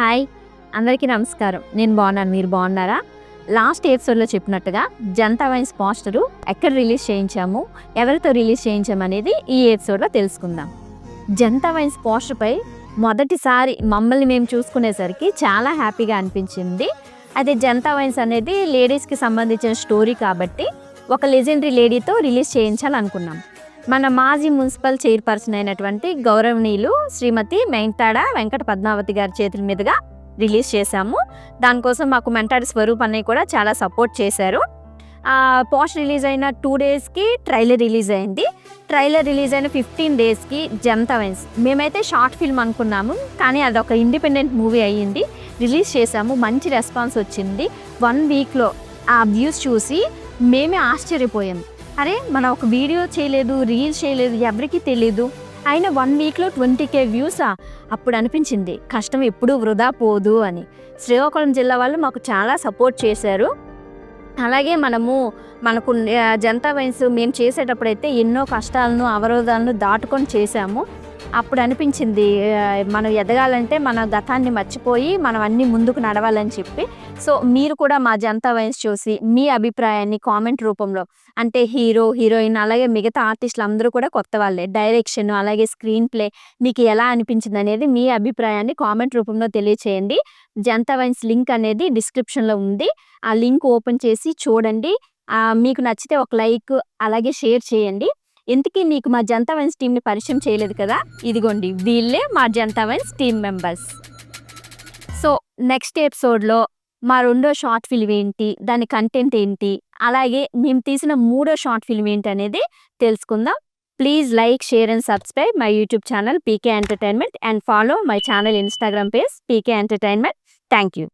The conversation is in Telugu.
హాయ్ అందరికీ నమస్కారం. నేను బాగున్నాను మీరు బాగున్నారా? లాస్ట్ ఎపిసోడ్లో చెప్పినట్టుగా జనతా వైన్స్ పోస్టరు ఎక్కడ రిలీజ్ చేయించాము ఎవరితో రిలీజ్ చేయించాము అనేది ఈ ఎపిసోడ్లో తెలుసుకుందాం. జనతా వైన్స్ పోస్టర్పై మొదటిసారి మమ్మల్ని మేము చూసుకునేసరికి చాలా హ్యాపీగా అనిపించింది. అదే జనతా వైన్స్ అనేది లేడీస్కి సంబంధించిన స్టోరీ కాబట్టి ఒక లెజెండరీ లేడీతో రిలీజ్ చేయించాలనుకున్నాం. మన మాజీ మున్సిపల్ చైర్పర్సన్ అయినటువంటి గౌరవనీయులు శ్రీమతి మెంటాడ వెంకట పద్మావతి గారి చేతుల మీదుగా రిలీజ్ చేశాము. దానికోసం మాకు మెంటాడి స్వరూప్ అన్నయ్య కూడా చాలా సపోర్ట్ చేశారు. పోస్ట్ రిలీజ్ అయిన టూ డేస్కి ట్రైలర్ రిలీజ్ అయింది. ట్రైలర్ రిలీజ్ అయిన ఫిఫ్టీన్ డేస్కి జనతా వైన్స్. మేమైతే షార్ట్ ఫిల్మ్ అనుకున్నాము కానీ అదొక ఇండిపెండెంట్ మూవీ అయ్యింది. రిలీజ్ చేశాము మంచి రెస్పాన్స్ వచ్చింది. వన్ వీక్లో ఆ వ్యూస్ చూసి మేమే ఆశ్చర్యపోయాం. అరే మనం ఒక వీడియో చేయలేదు రీల్స్ చేయలేదు ఎవరికీ తెలియదు అయినా వన్ వీక్లో ట్వంటీ కే వ్యూసా? అప్పుడు అనిపించింది కష్టం ఎప్పుడూ వృధా పోదు అని. శ్రీకాకుళం జిల్లా వాళ్ళు మాకు చాలా సపోర్ట్ చేశారు. అలాగే మనము మనకు జనతా వయసు మేము చేసేటప్పుడైతే ఎన్నో కష్టాలను అవరోధాలను దాటుకొని చేశాము. అప్పుడు అనిపించింది మనం ఎదగాలంటే మన గతాన్ని మర్చిపోయి మనం అన్ని ముందుకు నడవాలని చెప్పి. సో మీరు కూడా మా జనతా వైన్స్ చూసి మీ అభిప్రాయాన్ని కామెంట్ రూపంలో అంటే హీరో హీరోయిన్ అలాగే మిగతా ఆర్టిస్టులు అందరూ కూడా కొత్త వాళ్ళే డైరెక్షన్ అలాగే స్క్రీన్ ప్లే మీకు ఎలా అనిపించింది అనేది మీ అభిప్రాయాన్ని కామెంట్ రూపంలో తెలియచేయండి. జనతా వైన్స్ లింక్ అనేది డిస్క్రిప్షన్లో ఉంది. ఆ లింక్ ఓపెన్ చేసి చూడండి. మీకు నచ్చితే ఒక లైక్ అలాగే షేర్ చేయండి. ఇంతకీ మీకు మా జనతా వైన్స్ టీంని పరిచయం చేయలేదు కదా? ఇదిగోండి వీళ్ళే మా Janata wines team members. So next ఎపిసోడ్లో మా రెండో షార్ట్ ఫిల్మ్ ఏంటి దాని కంటెంట్ ఏంటి అలాగే మేము తీసిన మూడో షార్ట్ ఫిల్మ్ ఏంటి అనేది తెలుసుకుందాం. Please like share and subscribe my YouTube channel PK entertainment and follow my channel Instagram page PK entertainment. Thank you.